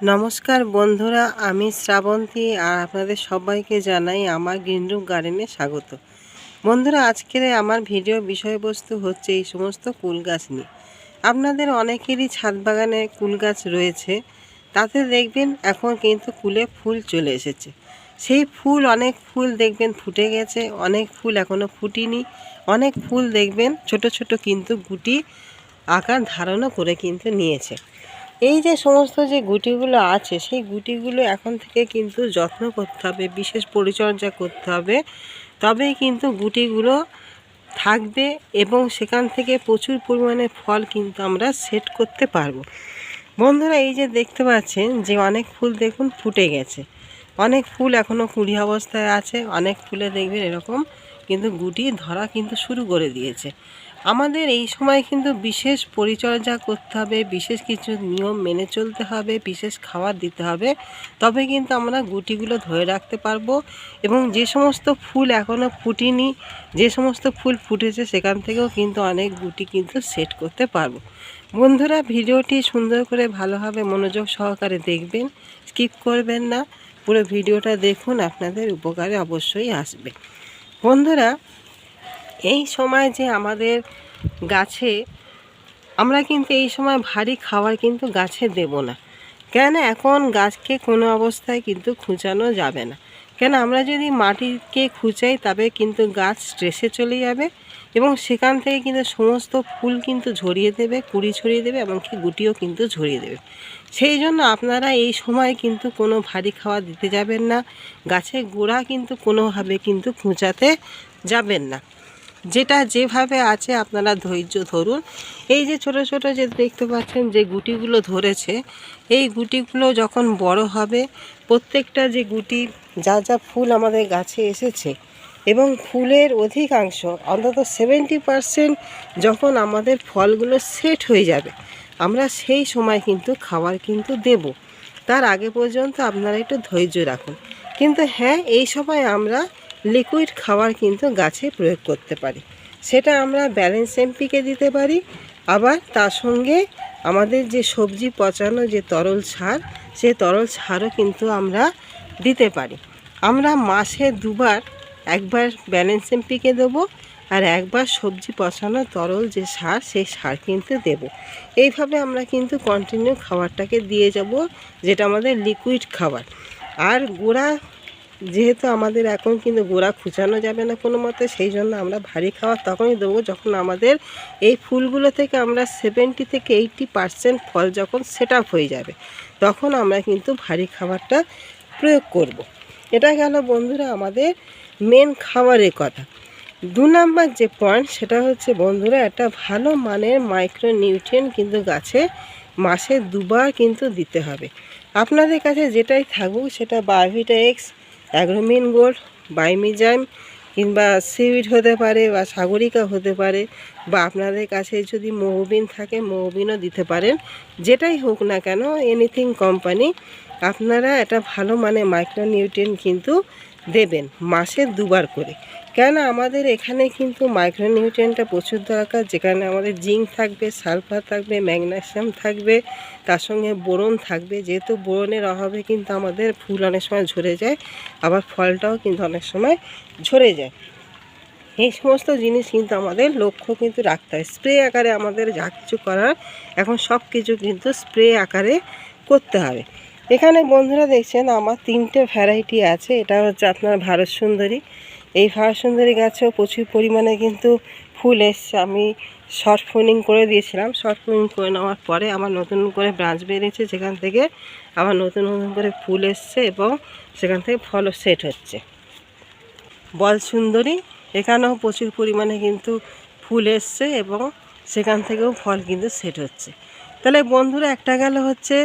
নমস্কার বন্ধুরা, আমি শ্রাবন্তী আর আপনাদের সবাইকে জানাই আমার গ্রিনরুম গার্ডেনে স্বাগত। বন্ধুরা, আজকের আমার ভিডিও বিষয়বস্তু হচ্ছে এই সমস্ত কুল গাছ নিয়ে। আপনাদের অনেকেরই ছাদ বাগানে কুল গাছ রয়েছে, তাতে দেখবেন এখন কিন্তু কুলে ফুল চলে এসেছে। সেই ফুল, অনেক ফুল দেখবেন ফুটে গেছে, অনেক ফুল এখনও ফুটিনি, অনেক ফুল দেখবেন ছোট ছোট কিন্তু গুটি আকার ধারণও করে কিন্তু নিয়েছে। এই যে সমস্ত যে গুটিগুলো আছে, সেই গুটিগুলো এখন থেকে কিন্তু যত্ন করতে হবে, বিশেষ পরিচর্যা করতে হবে। তবেই কিন্তু গুটিগুলো থাকবে এবং সেখান থেকে প্রচুর পরিমাণে ফল কিন্তু আমরা সেট করতে পারব। বন্ধুরা, এই যে দেখতে পাচ্ছেন যে অনেক ফুল দেখুন ফুটে গেছে। অনেক ফুল এখনও কুড়ি অবস্থায় আছে, অনেক ফুলে দেখবেন এরকম কিন্তু গুটি ধরা কিন্তু শুরু করে দিয়েছে। আমাদের এই সময় কিন্তু বিশেষ পরিচর্যা করতে হবে, বিশেষ কিছু নিয়ম মেনে চলতে হবে, বিশেষ খাবার দিতে হবে। তবে কিন্তু আমরা গুটিগুলো ধরে রাখতে পারব এবং যে সমস্ত ফুল এখনও ফুটিনি, যে সমস্ত ফুল ফুটেছে সেখান থেকেও কিন্তু অনেক গুটি কিন্তু সেট করতে পারব। বন্ধুরা, ভিডিওটি সুন্দর করে ভালোভাবে মনোযোগ সহকারে দেখবেন, স্কিপ করবেন না। পুরো ভিডিওটা দেখুন, আপনাদের উপকারে অবশ্যই আসবে। বন্ধুরা এই সময় যে আমাদের গাছে, আমরা কিন্তু এই সময় ভারী খাবার কিন্তু গাছে দেব না। কেন এখন গাছকে কোনো অবস্থায় কিন্তু খুঁচানো যাবে না। কেন আমরা যদি মাটিকে খুঁচাই তবে কিন্তু গাছ স্ট্রেসে চলে যাবে এবং সেখান থেকে কিন্তু সমস্ত ফুল কিন্তু ঝরিয়ে দেবে, কুড়ি ছড়িয়ে দেবে এমনকি গুটিও কিন্তু ঝরিয়ে দেবে। সেই জন্য আপনারা এই সময় কিন্তু কোনো ভারী খাওয়া দিতে যাবেন না। গাছের গোড়া কিন্তু কোনোভাবে কিন্তু খুঁচাতে যাবেন না। যেটা যেভাবে আছে আপনারা ধৈর্য ধরুন। এই যে ছোট ছোট যে দেখতে পাচ্ছেন যে গুটিগুলো ধরেছে, এই গুটিগুলো যখন বড় হবে, প্রত্যেকটা যে গুটি, যা যা ফুল আমাদের গাছে এসেছে এবং ফুলের অধিকাংশ, অন্তত সেভেন্টি পারসেন্ট যখন আমাদের ফলগুলো সেট হয়ে যাবে, আমরা সেই সময় কিন্তু খাবার কিন্তু দেব। তার আগে পর্যন্ত আপনারা একটু ধৈর্য রাখুন। কিন্তু হ্যাঁ এই সময় আমরা লিকুইড খাবার কিন্তু গাছে প্রয়োগ করতে পারি। সেটা আমরা ব্যালেন্স এমপিকে দিতে পারি, আবার তার সঙ্গে আমাদের যে সবজি পচানো যে তরল সার সেই তরল সারও কিন্তু আমরা দিতে পারি। আমরা মাসে দুবার একবার ব্যালেন্স এমপিকে দেবো আর একবার সবজি পচানো তরল যে সার, সেই সার কিন্তু দেব। এইভাবে আমরা কিন্তু কন্টিনিউ খাবারটাকে দিয়ে যাব, যেটা আমাদের লিকুইড খাবার। আর গোড়া যেহেতু আমাদের এখন কিন্তু গোড়া খুঁচানো যাবে না কোনো মতে, সেই জন্য আমরা ভারী খাবার তখনই দেবো যখন আমাদের এই ফুলগুলো থেকে আমরা সেভেন্টি থেকে এইটটি পারসেন্ট ফল যখন সেট হয়ে যাবে, তখন আমরা কিন্তু ভারী খাবারটা প্রয়োগ করব। এটা গেল বন্ধুরা আমাদের মেন খাবারের কথা দু নাম্বার যে পয়েন্ট সেটা হচ্ছে বন্ধুরা একটা ভালো মানের মাইক্রো নিউট্রিয়েন্ট কিন্তু গাছে মাসে দুবার কিন্তু দিতে হবে আপনাদের কাছে যেটাই থাকুক, সেটা Biovita X Agromin Gold, Bimizyme কিংবা সিউইড হতে পারে বা সাগরিকা হতে পারে বা আপনাদের কাছে যদি মৌবিন থাকে মৌবিনও দিতে পারেন। যেটাই হোক না কেন এনিথিং কোম্পানি আপনারা এটা ভালো মানে মাইক্রোনিউট্রিয়েন্ট কিন্তু দেবেন মাসে দুবার করে। কেন আমাদের এখানে কিন্তু মাইক্রোনিউট্রিয়েন্টটা প্রচুর দরকার, যেখানে আমাদের জিঙ্ক থাকবে সালফার থাকবে ম্যাগনেশিয়াম থাকবে, তার সঙ্গে বোরন থাকবে। যেহেতু বোরনের অভাবে কিন্তু আমাদের ফুল অনেক সময় ঝরে যায়, আবার ফলটাও কিন্তু অনেক সময় ঝরে যায়। এই সমস্ত জিনিস কিন্তু আমাদের লক্ষ্য কিন্তু রাখতে হয়। স্প্রে আকারে আমাদের যা কিছু করার, এখন সব কিছু কিন্তু স্প্রে আকারে করতে হবে। এখানে বন্ধুরা দেখছেন, আমার তিনটে ভ্যারাইটি আছে। এটা হচ্ছে আপনার ভারত সুন্দরী। এই ভারত সুন্দরী গাছেও প্রচুর পরিমাণে কিন্তু ফুল এসছে। আমি শর্ট ফোনিং করে দিয়েছিলাম। শর্ট ফোনিং করে নেওয়ার পরে আমার নতুন করে ব্রাঞ্চ বেরিয়েছে, যেখান থেকে আবার নতুন নতুন করে ফুল এসছে এবং সেখান থেকে ফলও সেট হচ্ছে। বল সুন্দরী, এখানেও প্রচুর পরিমাণে কিন্তু ফুল এসছে এবং সেখান থেকেও ফল কিন্তু সেট হচ্ছে। তাহলে বন্ধুরা, একটা গেল হচ্ছে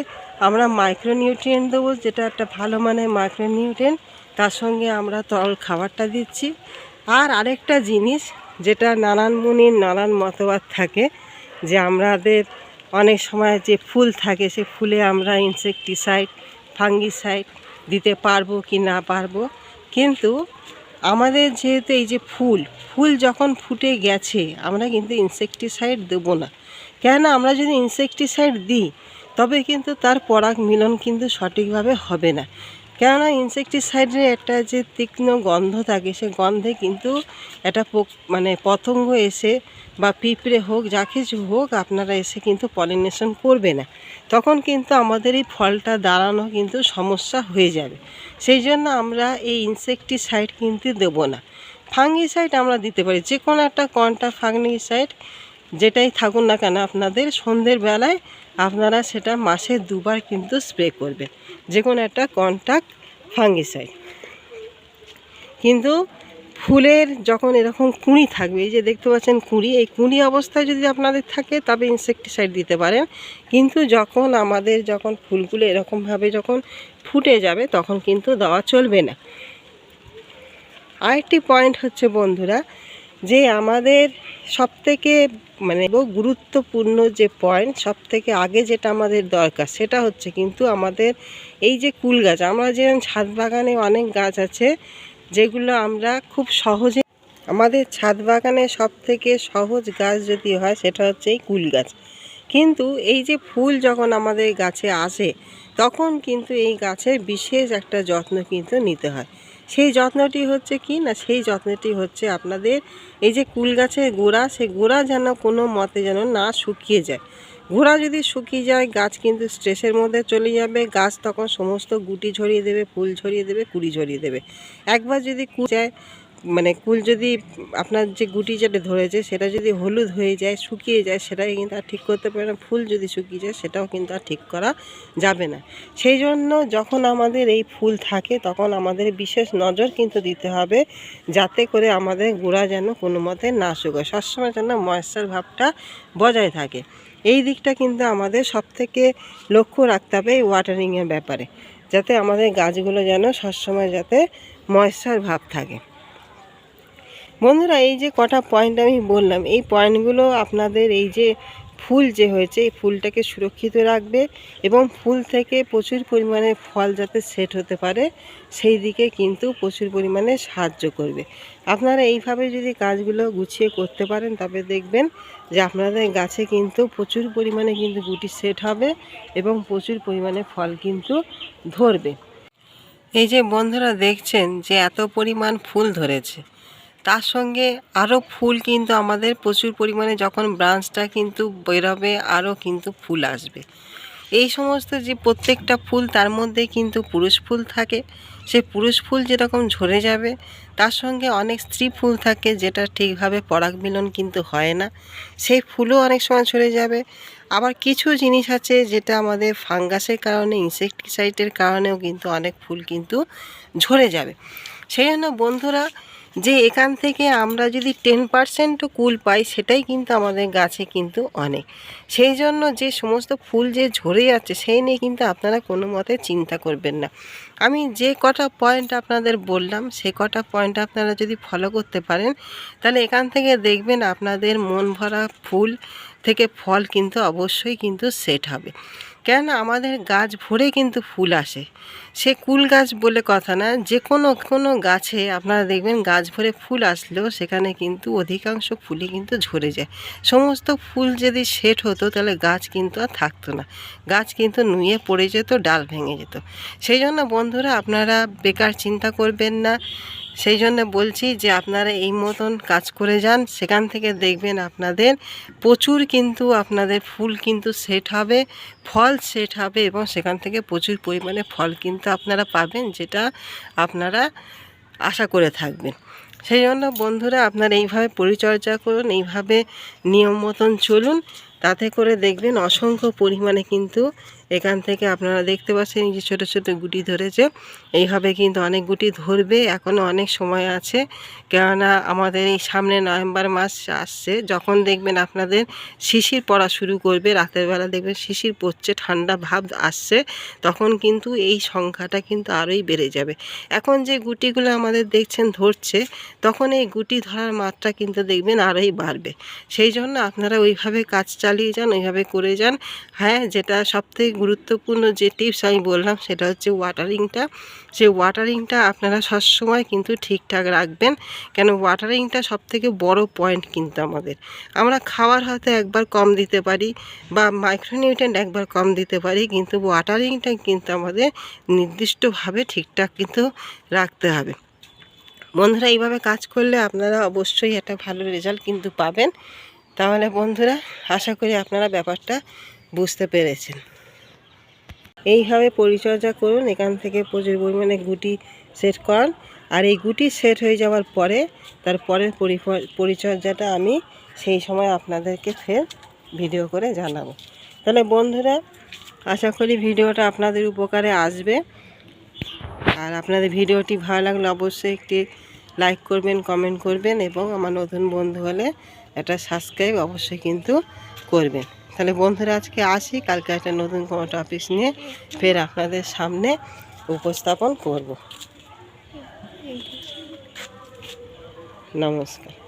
আমরা মাইক্রোনিউট্রিয়েন্ট দেবো, যেটা একটা ভালো মানের মাইক্রোনিউট্রিয়েন্ট তার সঙ্গে আমরা তরল খাবারটা দিচ্ছি। আর আরেকটা জিনিস, যেটা নানান মুনির নানান মতবাদ থাকে, যে আমাদের অনেক সময় যে ফুল থাকে, সে ফুলে আমরা ইনসেকটিসাইড ফাঙ্গিসাইড দিতে পারব কি না পারব। কিন্তু আমাদের যেহেতু এই যে ফুল ফুল যখন ফুটে গেছে, আমরা কিন্তু ইনসেকটিসাইড দেবো না। কেন আমরা যদি ইনসেকটিসাইড দিই, তবে কিন্তু তার পরাগ মিলন কিন্তু সঠিকভাবে হবে না। কেননা ইনসেকটিসাইডের একটা যে তীক্ষ্ণ গন্ধ থাকে, সে গন্ধে কিন্তু একটা মানে পতঙ্গ এসে বা পিঁপড়ে হোক, যা কিছু হোক, আপনারা এসে কিন্তু পলিনেশন করবে না। তখন কিন্তু আমাদের এই ফলটা দাঁড়ানো কিন্তু সমস্যা হয়ে যাবে। সেই জন্য আমরা এই ইনসেকটিসাইড কিন্তু দেবো না। ফাঙ্গিসাইড আমরা দিতে পারি যে কোনো একটা কন্টা ফাঙ্গিসাইড যেটাই থাকুন না কেন, আপনাদের সন্ধ্যের বেলায় আপনারা সেটা মাসে দুবার কিন্তু স্প্রে করবেন। যে কোনো একটা কন্টাক্ট ফাঙ্গিসাইড কিন্তু ফুলের যখন এরকম কুঁড়ি থাকবে, এই যে দেখতে পাচ্ছেন কুঁড়ি, এই কুঁড়ি অবস্থায় যদি আপনাদের থাকে, তবে ইনসেকটিসাইড দিতে পারেন। কিন্তু যখন আমাদের যখন ফুলগুলো এরকমভাবে যখন ফুটে যাবে, তখন কিন্তু দেওয়া চলবে না। আরেকটি পয়েন্ট হচ্ছে বন্ধুরা, যে আমাদের সবথেকে মানে গুরুত্বপূর্ণ যে পয়েন্ট সবথেকে আগে যেটা আমাদের দরকার, সেটা হচ্ছে কিন্তু আমাদের এই যে কুল গাছ। আমরা যে ছাদ বাগানে অনেক গাছ আছে, যেগুলো আমরা খুব সহজে আমাদের ছাদ বাগানে সব থেকে সহজ গাছ যদি হয়, সেটা হচ্ছে এই কুল গাছ। কিন্তু এই যে ফুল যখন আমাদের গাছে আসে, তখন কিন্তু এই গাছের বিশেষ একটা যত্ন কিন্তু নিতে হয়। সেই যত্নটি হচ্ছে কি না সেই যত্নটি হচ্ছে আপনাদের এই যে কুল গাছের গোড়া, সেই গোড়া যেন কোনো মতে যেন না শুকিয়ে যায়। ঘোড়া যদি শুকিয়ে যায়, গাছ কিন্তু স্ট্রেসের মধ্যে চলে যাবে। গাছ তখন সমস্ত গুটি ঝরিয়ে দেবে, ফুল ঝরিয়ে দেবে, কুড়ি ঝরিয়ে দেবে। একবার যদি কু যায় মানে কুল যদি আপনার যে গুটি যেটা ধরেছে, সেটা যদি হলুদ হয়ে যায়, শুকিয়ে যায়, সেটাই কিন্তু আর ঠিক করতে পারে না। ফুল যদি শুকিয়ে যায়, সেটাও কিন্তু আর ঠিক করা যাবে না। সেই জন্য যখন আমাদের এই ফুল থাকে, তখন আমাদের বিশেষ নজর কিন্তু দিতে হবে, যাতে করে আমাদের গোড়া যেন কোনো মতে না শুকায়। সবসময় যেন ময়েশ্চার ভাবটা বজায় থাকে। এই দিকটা কিন্তু আমাদের সব থেকে লক্ষ্য রাখতে হবে এই ওয়াটারিংয়ের ব্যাপারে, যাতে আমাদের গাছগুলো যেন সবসময় যাতে ময়েশ্চার ভাব থাকে। বন্ধুরা, এই যে কটা পয়েন্ট আমি বললাম, এই পয়েন্টগুলো আপনাদের এই যে ফুল যে হয়েছে, এই ফুলটাকে সুরক্ষিত রাখবে এবং ফুল থেকে প্রচুর পরিমাণে ফল যাতে সেট হতে পারে, সেই দিকে কিন্তু প্রচুর পরিমাণে সাহায্য করবে। আপনারা এইভাবে যদি কাজগুলো গুছিয়ে করতে পারেন, তবে দেখবেন যে আপনাদের গাছে কিন্তু প্রচুর পরিমাণে কিন্তু গুটি সেট হবে এবং প্রচুর পরিমাণে ফল কিন্তু ধরবে। এই যে বন্ধুরা, দেখছেন যে এত পরিমাণ ফুল ধরেছে। তার সঙ্গে আরও ফুল কিন্তু আমাদের প্রচুর পরিমাণে যখন ব্রাঞ্চটা কিন্তু বেরোবে আরও কিন্তু ফুল আসবে। এই সমস্ত যে প্রত্যেকটা ফুল, তার মধ্যে কিন্তু পুরুষ ফুল থাকে। সে পুরুষ ফুল যেরকম ঝরে যাবে, তার সঙ্গে অনেক স্ত্রী ফুল থাকে যেটা ঠিকভাবে পরাগ মিলন কিন্তু হয় না। সেই ফুলও অনেক সময় ঝরে যাবে। আবার কিছু জিনিস আছে যেটা আমাদের ফাঙ্গাসের কারণে ইনসেকটিসাইডের কারণেও কিন্তু অনেক ফুল কিন্তু ঝরে যাবে। সেই জন্য বন্ধুরা যে এখান থেকে আমরা যদি টেন পার্সেন্টও কুল পাই, সেটাই কিন্তু আমাদের গাছে কিন্তু অনেক সেই জন্য যে সমস্ত ফুল যে ঝরে যাচ্ছে, সেই নিয়ে কিন্তু আপনারা কোনো মতে চিন্তা করবেন না। আমি যে কটা পয়েন্ট আপনাদের বললাম, সে কটা পয়েন্ট আপনারা যদি ফলো করতে পারেন, তাহলে এখান থেকে দেখবেন আপনাদের মন ভরা ফুল থেকে ফল কিন্তু অবশ্যই কিন্তু সেট হবে। কেননা আমাদের গাছ ভরে কিন্তু ফুল আসে? সে কুল গাছ বলে কথা না যে কোনো কোনো গাছে আপনারা দেখবেন গাছ ভরে ফুল আসলেও সেখানে কিন্তু অধিকাংশ ফুলই কিন্তু ঝরে যায়। সমস্ত ফুল যদি সেট হতো তাহলে গাছ কিন্তু আর থাকতো না। গাছ কিন্তু নুয়ে পড়ে যেত, ডাল ভেঙে যেত। সেই জন্য বন্ধুরা আপনারা বেকার চিন্তা করবেন না। সেই জন্য বলছি যে আপনারা এই মতন কাজ করে যান, সেখান থেকে দেখবেন আপনাদের প্রচুর কিন্তু আপনাদের ফুল কিন্তু সেট হবে, ফল সেট হবে এবং সেখান থেকে প্রচুর পরিমাণে ফল কিন্তু আপনারা পাবেন, যেটা আপনারা আশা করে থাকবেন। সেই জন্য বন্ধুরা আপনারা এইভাবে পরিচর্যা করুন, এইভাবে নিয়ম মতন চলুন, তাতে করে দেখবেন অসংখ্য পরিমাণে কিন্তু এখান থেকে আপনারা দেখতে পাচ্ছেন যে ছোটো ছোটো গুটি ধরেছে। এইভাবে কিন্তু অনেক গুটি ধরবে এখনও অনেক সময় আছে। কেননা আমাদের এই সামনে নভেম্বর মাস আসছে, যখন দেখবেন আপনাদের শিশির পড়া শুরু করবে, রাতের বেলা দেখবেন শিশির পড়ছে, ঠান্ডা ভাব আসছে, তখন কিন্তু এই সংখ্যাটা কিন্তু আরোই বেড়ে যাবে। এখন যে গুটিগুলো আমাদের দেখছেন ধরছে, তখন এই গুটি ধরার মাত্রা কিন্তু দেখবেন আরোই বাড়বে। সেই জন্য আপনারা ওইভাবে কাজ চালিয়ে যান, ওইভাবে করে যান। হ্যাঁ যেটা সবথেকে গুরুত্বপূর্ণ যে টিপস আমি বললাম সেটা হচ্ছে ওয়াটারিংটা। সেই ওয়াটারিংটা আপনারা সবসময় কিন্তু ঠিকঠাক রাখবেন। কেন ওয়াটারিংটা সব থেকে বড় পয়েন্ট কিন্তু আমাদের। আমরা খাওয়ার হয়তো একবার কম দিতে পারি বা মাইক্রোনিউট্রেন্ট একবার কম দিতে পারি, কিন্তু ওয়াটারিংটা কিন্তু আমাদের নির্দিষ্টভাবে ঠিকঠাক কিন্তু রাখতে হবে। বন্ধুরা, এইভাবে কাজ করলে আপনারা অবশ্যই একটা ভালো রেজাল্ট কিন্তু পাবেন। তাহলে বন্ধুরা, আশা করি আপনারা ব্যাপারটা বুঝতে পেরেছেন। এইভাবে পরিচর্যা করুন, এখান থেকে প্রচুর পরিমাণে গুটি সেট করান। আর এই গুটি সেট হয়ে যাওয়ার পরে, তার পরের পরিচর্যাটা আমি সেই সময় আপনাদেরকে ফের ভিডিও করে জানাব। তাহলে বন্ধুরা, আশা করি ভিডিওটা আপনাদের উপকারে আসবে। আর আপনাদের ভিডিওটি ভালো লাগলে অবশ্যই একটি লাইক করবেন, কমেন্ট করবেন এবং আমার নতুন বন্ধু হলে একটা সাবস্ক্রাইব অবশ্যই কিন্তু করবেন। তাহলে বন্ধুরা, আজকে আসি। কালকে একটা নতুন কোনো টপিক নিয়ে ফের আপনাদের সামনে উপস্থাপন করব। নমস্কার।